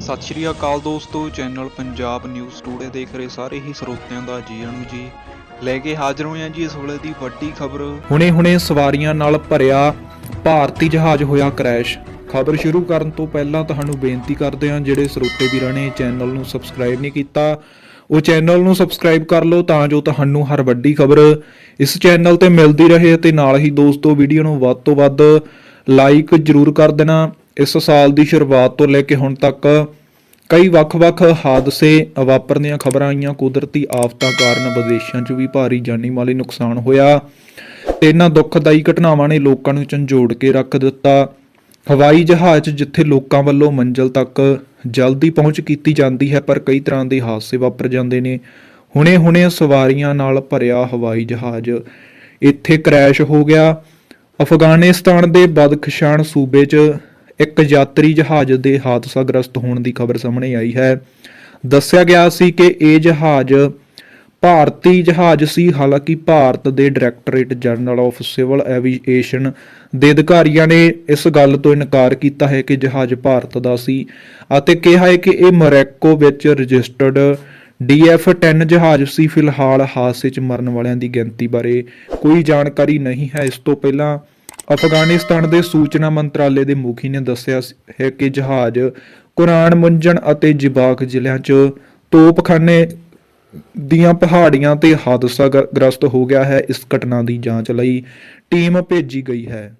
ਸਤਿ ਸ਼੍ਰੀ ਅਕਾਲ ਦੋਸਤੋ, channel Punjab news today ਦੇਖ ਰਹੇ ਸਾਰੇ ਹੀ ਸਰੋਤਿਆਂ ਦਾ ਜੀ ਆਇਆਂ ਨੂੰ ਜੀ। ਲੈ ਕੇ ਹਾਜ਼ਰ ਹੋਏ ਹਾਂ ਜੀ ਇਸ ਵੇਲੇ ਦੀ ਵੱਡੀ ਖਬਰ। ਹੁਣੇ-ਹੁਣੇ ਸਵਾਰੀਆਂ ਨਾਲ ਭਰਿਆ ਭਾਰਤੀ ਜਹਾਜ਼ ਹੋਇਆ ਕ੍ਰੈਸ਼ ਖਬਰ ਸ਼ੁਰੂ ਕਰਨ ਤੋਂ ਪਹਿਲਾਂ ਤੁਹਾਨੂੰ ਬੇਨਤੀ ਕਰਦੇ ਹਾਂ, ਜਿਹੜੇ ਸਰੋਤੇ ਵੀਰਾਂ ਨੇ ਚੈਨਲ ਨੂੰ ਸਬਸਕ੍ਰਾਈਬ ਨਹੀਂ ਕੀਤਾ, ਉਹ ਚੈਨਲ ਨੂੰ ਸਬਸਕ੍ਰਾਈਬ ਕਰ ਲਓ ਤਾਂ ਜੋ ਤੁਹਾਨੂੰ ਹਰ ਵੱਡੀ ਖਬਰ ਇਸ ਚੈਨਲ ਤੇ ਮਿਲਦੀ ਰਹੇ ਅਤੇ ਨਾਲ ਹੀ ਦੋਸਤੋ ਵੀਡੀਓ ਨੂੰ ਵੱਧ ਤੋਂ ਵੱਧ ਲਾਈਕ ਜਰੂਰ ਕਰ ਦੇਣਾ। ਇਸ ਸਾਲ ਦੀ ਸ਼ੁਰੂਆਤ ਤੋਂ ਲੈ ਕੇ ਹੁਣ ਤੱਕ ਕਈ ਵੱਖ-ਵੱਖ ਹਾਦਸੇ ਵਾਪਰਦੀਆਂ ਖਬਰਾਂ ਆਈਆਂ। ਕੁਦਰਤੀ ਆਫਤਾਂ ਕਾਰਨ ਵਿਦੇਸ਼ਾਂ 'ਚ ਵੀ ਭਾਰੀ ਜਾਨੀ ਮਾਲੀ ਨੁਕਸਾਨ ਹੋਇਆ ਤੇ ਇਹਨਾਂ ਦੁੱਖਦਾਈ ਘਟਨਾਵਾਂ ਨੇ ਲੋਕਾਂ ਨੂੰ ਝੰਜੋੜ ਕੇ ਰੱਖ ਦਿੱਤਾ। ਹਵਾਈ ਜਹਾਜ਼ ਜਿੱਥੇ ਲੋਕਾਂ ਵੱਲੋਂ ਮੰਜ਼ਲ ਤੱਕ ਜਲਦੀ ਪਹੁੰਚ ਕੀਤੀ ਜਾਂਦੀ ਹੈ, ਪਰ ਕਈ ਤਰ੍ਹਾਂ ਦੇ ਹਾਦਸੇ ਵਾਪਰ ਜਾਂਦੇ ਨੇ। ਹੁਣੇ-ਹੁਣੇ ਸਵਾਰੀਆਂ ਨਾਲ ਭਰਿਆ ਹਵਾਈ ਜਹਾਜ਼ ਇੱਥੇ ਕ੍ਰੈਸ਼ ਹੋ ਗਿਆ। ਅਫਗਾਨਿਸਤਾਨ ਦੇ ਬਦਖਸ਼ਾਨ ਸੂਬੇ 'ਚ ਇੱਕ ਯਾਤਰੀ ਜਹਾਜ਼ ਦੇ ਹਾਦਸਾਗ੍ਰਸਤ ਹੋਣ ਦੀ ਖਬਰ ਸਾਹਮਣੇ ਆਈ ਹੈ। ਦੱਸਿਆ ਗਿਆ ਸੀ ਕਿ ਇਹ ਜਹਾਜ਼ ਭਾਰਤੀ ਜਹਾਜ਼ ਸੀ। ਹਾਲਾਂਕਿ ਭਾਰਤ ਦੇ directorate general of civil aviation ਦੇ ਅਧਿਕਾਰੀਆਂ ਨੇ ਇਸ ਗੱਲ ਤੋਂ ਇਨਕਾਰ ਕੀਤਾ ਹੈ ਕਿ ਜਹਾਜ਼ ਭਾਰਤ ਦਾ ਸੀ ਅਤੇ ਕਿਹਾ ਹੈ ਕਿ ਇਹ ਮੋਰੈਕੋ ਵਿੱਚ ਰਜਿਸਟਰਡ DF-10 ਜਹਾਜ਼ ਸੀ। ਫਿਲਹਾਲ ਹਾਦਸੇ 'ਚ ਮਰਨ ਵਾਲਿਆਂ ਦੀ ਗਿਣਤੀ ਬਾਰੇ ਕੋਈ ਜਾਣਕਾਰੀ ਨਹੀਂ ਹੈ। ਇਸ ਤੋਂ ਪਹਿਲਾਂ ਅਫਗਾਨਿਸਤਾਨ ਦੇ ਸੂਚਨਾ ਮੰਤਰਾਲੇ ਦੇ ਮੁਖੀ ਨੇ ਦੱਸਿਆ ਹੈ ਕਿ ਜਹਾਜ਼, ਕੁਰਾਨ ਮੁੰਜਨ ਅਤੇ ਜਿਬਾਕ ਜ਼ਿਲ੍ਹਿਆਂ 'ਚ ਤੋਪਖਾਨੇ ਦੀਆਂ ਪਹਾੜੀਆਂ ਤੇ ਹਾਦਸਾ ਗ੍ਰਸਤ ਹੋ ਗਿਆ ਹੈ। ਇਸ ਘਟਨਾ ਦੀ ਜਾਂਚ ਲਈ ਟੀਮ ਭੇਜੀ ਗਈ ਹੈ।